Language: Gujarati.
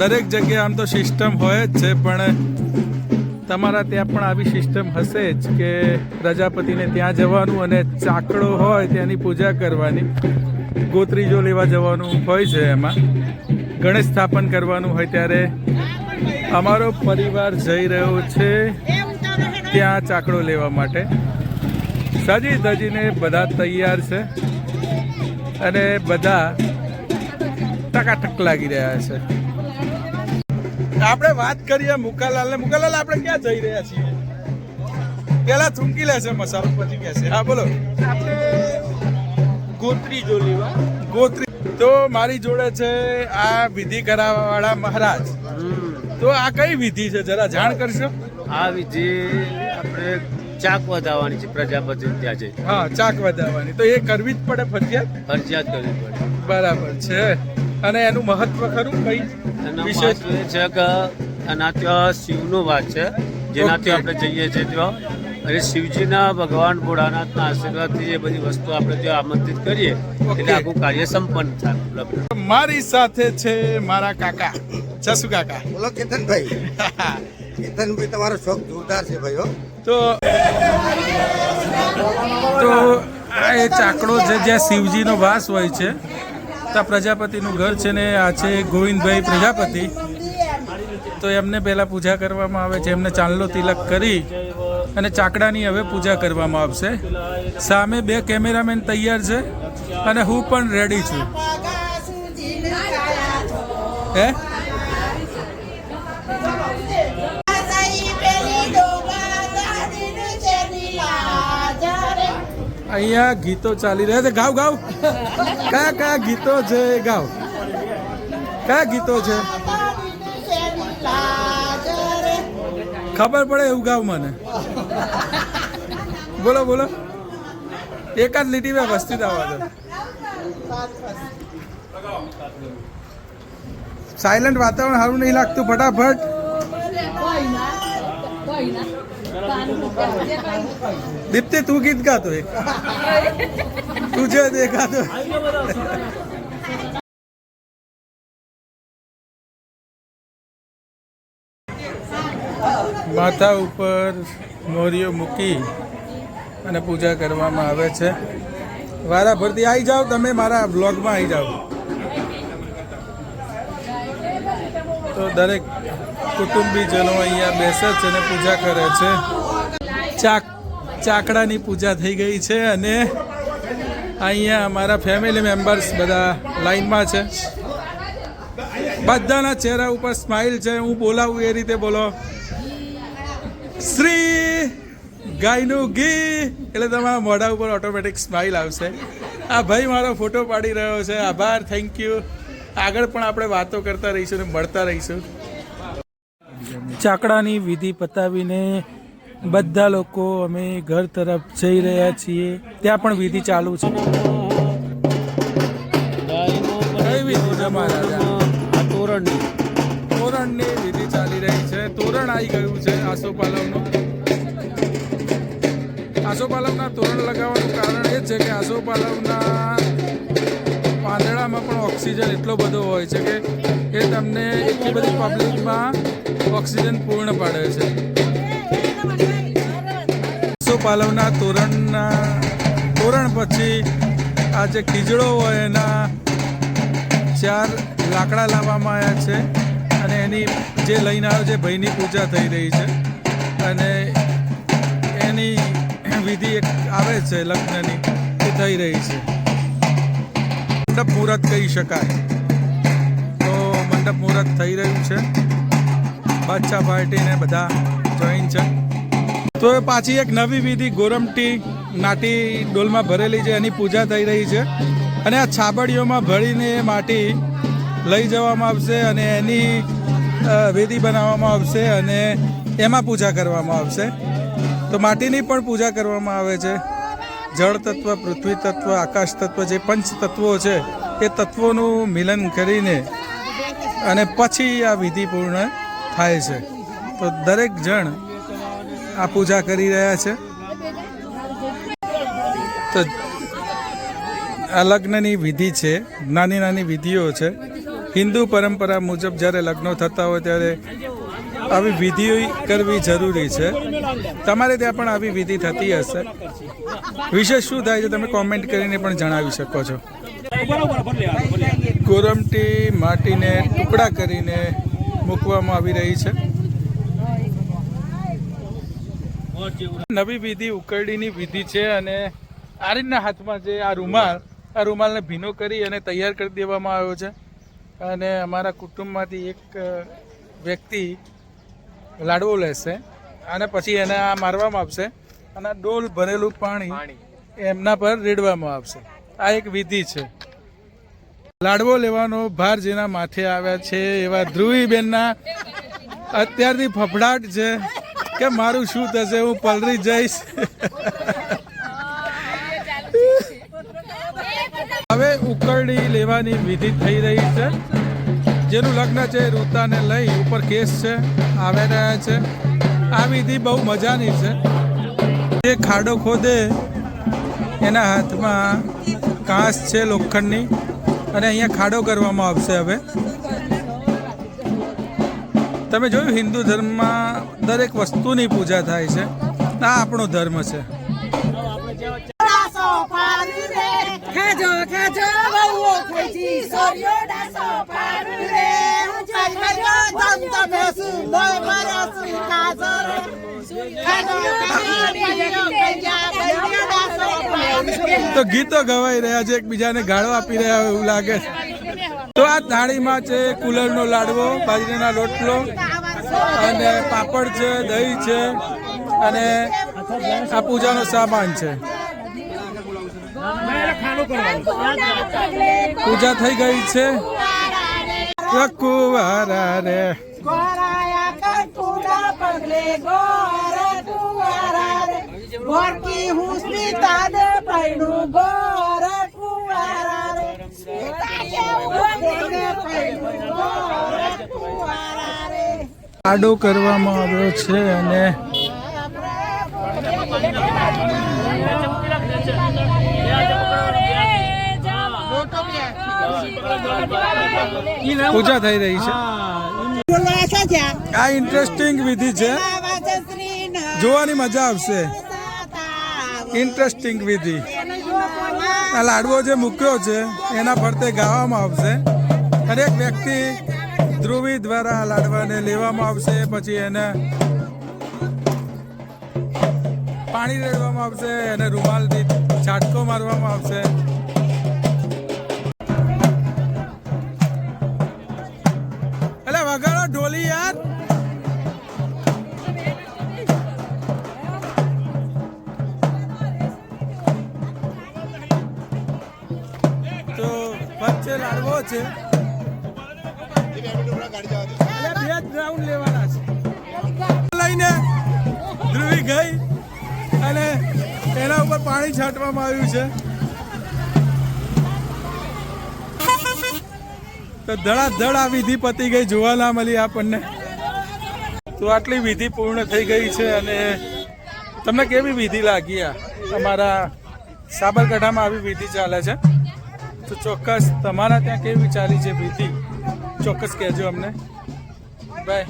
દરેક જગ્યાએ આમ તો સિસ્ટમ હોય જ છે, પણ તમારા ત્યાં પણ આવી સિસ્ટમ હશે જ કે પ્રજાપતિને ત્યાં જવાનું અને ચાકડો હોય ત્યાંની પૂજા કરવાની. ગોત્રીજો લેવા જવાનું હોય છે એમાં. ગણેશ સ્થાપન કરવાનું હોય ત્યારે અમારો પરિવાર જઈ રહ્યો છે ત્યાં ચાકડો લેવા માટે. સજી ધજીને બધા તૈયાર છે અને બધા ટકાટક લાગી રહ્યા છે. આપણે વાત કરીએ મુકાલાલ ને મુકાલાલ આપણે ક્યાં જઈ રહ્યા છીએ? પેલા થૂંકી લેશે મસાલો પછી કહેશે. હા બોલો. ગોત્રી જો લેવા ગોત્રી. તો મારી જોડે છે આ વિધિ કરાવવાવાળા મહારાજ. તો આ કઈ વિધિ છે? જરા જાણ કરશો? આ વિધિ આપણે ચાક વધાવવાની છે પ્રજાપતિ ત્યાં છે હા ચાક વધાવવાની તો એ કરવી જ પડે ફરજિયાત? ફરજિયાત કરવી પડે. બરાબર છે. અને એનું મહત્વ ખરું? કઈ? વિશેષ એ છે કે આના ત્યાં શિવનો વાત છે. જેનાથી આપણે જઈએ છીએ ત્યાં. અને શિવજીના ભગવાન ભોળાનાથના આશીર્વાદથી એ બધી વસ્તુ આપણે ત્યાં આમંત્રિત કરીએ એટલે આખું કાર્ય સંપન્ન થાય મારી સાથે છે મારા કાકા. જસુ કાકા. બોલો કેતનભાઈ. કેતનભાઈ તમારો શોખ જોરદાર છે ભાઈ તો તો આ એ ચાકડો છે જ્યાં શિવજીનો વાસ હોય છે ત્યાં પ્રજાપતિનું ઘર છે ને, આ છે ગોવિંદભાઈ પ્રજાપતિ. તો એમને પહેલાં પૂજા કરવામાં આવે છે, એમને ચાંદલો તિલક કરી અને ચાકડાની હવે પૂજા કરવામાં આવશે. સામે બે કેમેરામેન તૈયાર છે અને હું પણ રેડી છું. હે? અહીંયા ગીતો ચાલી રહ્યા છે. ગાવ ગાવ. કયા કયા ગીતો છે ગાવ? કયા ગીતો છે? ખબર પડે એવું ગાવ મને. બોલો બોલો. એકાદ લીટી મેં વસ્તી આવવા દો સાયલન્ટ વાતાવરણ સારું નહીં લાગતું, ફટાફટ. દીપ્તિ, તું ગીત ગાતો એક. તું છે દેખાતો માથા ઉપર મોરીઓ મૂકી અને પૂજા કરવામાં આવે છે. વારા આવી જાઓ, તમે મારા બ્લોગમાં આવી જાઓ. તો દરેક કુટુંબીજનો અહીંયા બેસે છે અને પૂજા કરે છે. ચાક, ચાકડાની પૂજા થઈ ગઈ છે અને અહીંયા અમારા ફેમિલી મેમ્બર્સ બધા લાઈનમાં છે. બધાના ચહેરા ઉપર સ્માઇલ છે. હું બોલાવું એ રીતે બોલો. શ્રી ગાયનું ઘી એટલે તમારા મોઢા ઉપર ઓટોમેટિક સ્માઇલ આવશે. આ ભાઈ મારો ફોટો પાડી રહ્યો છે. આભાર. થેન્ક યુ આગળ પણ આપણે વાતો કરતા રહીશું અને મળતા રહીશું. ચાકડાની વિધિ પતાવીને બધા લોકો અમે ઘર તરફ જઈ રહ્યા છીએ. ત્યાં પણ વિધિ ચાલુ છે. તોરણની? તોરણની વિધિ ચાલી રહી છે. તોરણ આવી ગયું છે આસોપાલવનું. આસોપાલવના તોરણ લગાવવાનું કારણ એ છે કે આસોપાલવના પાંદડામાં પણ ઓક્સિજન એટલો બધો હોય છે કે એ તમને એટલી બધી પબ્લિકમાં ઓક્સિજન પૂર્ણ પાડે છે. આસોપાલવના તોરણના તોરણ પછી આ જે ખીજડો હોય એના ચાર લાકડા લાવવામાં આવ્યા છે અને એની જે લઈને આવ્યો છે ભાઈની પૂજા થઈ રહી છે અને એની વિધિ એક આવે છે લગ્નની, એ થઈ રહી છે. મંડપ મુહૂર્ત કહી શકાય. તો મંડપ મુહૂર્ત થઈ રહ્યું છે. બાદશાહ પાર્ટીને બધા જોઈન છે. તો એ પાછી એક નવી વિધિ ગોરમટી નાટી ડોલમાં ભરેલી છે, એની પૂજા થઈ રહી છે. અને આ છાબડીઓમાં ભરીને એ માટી લઈ જવામાં આવશે અને એની વિધિ બનાવવામાં આવશે અને એમાં પૂજા કરવામાં આવશે. તો માટીની પણ પૂજા કરવામાં આવે છે. જળ તત્વ, પૃથ્વી તત્વ, આકાશ તત્વ જે પંચ તત્વો છે, એ તત્વોનું મિલન કરીને અને પછી આ વિધિ પૂર્ણ થાય છે. તો દરેક જણ આ પૂજા કરી રહ્યા છે. તો આ લગ્નની વિધિ છે, નાની નાની વિધિઓ છે. હિન્દુ પરંપરા મુજબ જ્યારે લગ્નો થતા હોય ત્યારે આવી વિધિ કરવી જરૂરી છે. તમારે ત્યાં પણ આવી વિધિ થતી હશે. વિશેષ શું થાય છે, તમે કોમેન્ટ કરીને પણ જણાવી શકો છો. ગોરમટી માટીને ટુકડા કરીને મૂકવામાં આવી રહી છે. નવી વિધિ ઉકરડીની વિધિ છે અને આરીનના હાથમાં જે આ રૂમાલ, આ રૂમાલને ભીનો કરી અને તૈયાર કરી દેવામાં આવ્યો છે. અને અમારા કુટુંબમાંથી એક વ્યક્તિ લાડવો લેશે અને પછી એને આ મારવામાં આવશે અને ડોલ ભરેલું પાણી એમના પર રેડવામાં આવશે. આ એક વિધિ છે. લાડવો લેવાનો ભાર જેના માથે આવ્યા છે એવા ધ્રુવીબેનના અત્યારથી ફફડાટ છે કે મારું શું થશે હું પલરી જઈશ. હવે ઉકરડી લેવાની વિધિ થઈ રહી છે. જેનું લગ્ન છે એ રૂતાને લઈ ઉપર કેસ છે, આવી રહ્યા છે. આ વિધિ બહુ મજાની છે. જે ખાડો ખોદે એના હાથમાં કાંસ છે લોખંડની અને અહીંયા ખાડો કરવામાં આવશે હવે. તમે જોયું હિન્દુ ધર્મમાં દરેક વસ્તુની પૂજા થાય છે. આ આપણો ધર્મ છે. ખાજો ખાજો બહુ રે. ખાજો સુંદર તો ગીતો ગવાઈ રહ્યા છે એકબીજાને ગાળો આપી રહ્યા હોય એવું લાગે છે. તો આ થાળીમાં છે કુલરનો લાડવો બાજરીના રોટલો અને પાપડ છે દહીં છે અને આ પૂજાનો સામાન છે. પૂજા થઈ ગઈ છે. કુવારા રે. ગોરકી હુસની તાને પૈણું ગોર કુવારા રે. તાને પૈણું ગોર કુવારા રે. આડો કરવામાં આવ્યો છે અને પૂજા થઈ રહી છે. આ ઇન્ટરેસ્ટિંગ વિધિ છે. જોવાની મજા આવશે. ઇન્ટરેસ્ટિંગ વિધિ. આ લાડવો જે મૂક્યો છે, એના ફરતે ગાવામાં આવશે. દરેક વ્યક્તિ ધ્રુવી દ્વારા લાડવાને લેવામાં આવશે, પછી એને પાણી રેડવામાં આવશે, એને રૂમાલથી છાટકો મારવામાં આવશે. વગાડો ઢોલી યાર. તો વચ્ચે લાડવો છે. બે જ લેવાના છે. લઈને ધ્રુવી ગઈ અને એના ઉપર પાણી છાંટવામાં આવ્યું છે. તો ધડાધડ આ વિધિ પતી ગઈ, જોવા ના મળી આપણને. તો આટલી વિધિ પૂર્ણ થઈ ગઈ છે અને તમને કેવી વિધિ લાગી આ? તમારા સાબરકાંઠામાં આવી વિધિ ચાલે છે. તો ચોક્કસ તમારા ત્યાં કેવી ચાલી છે વિધિ? ચોક્કસ કહેજો અમને. બાય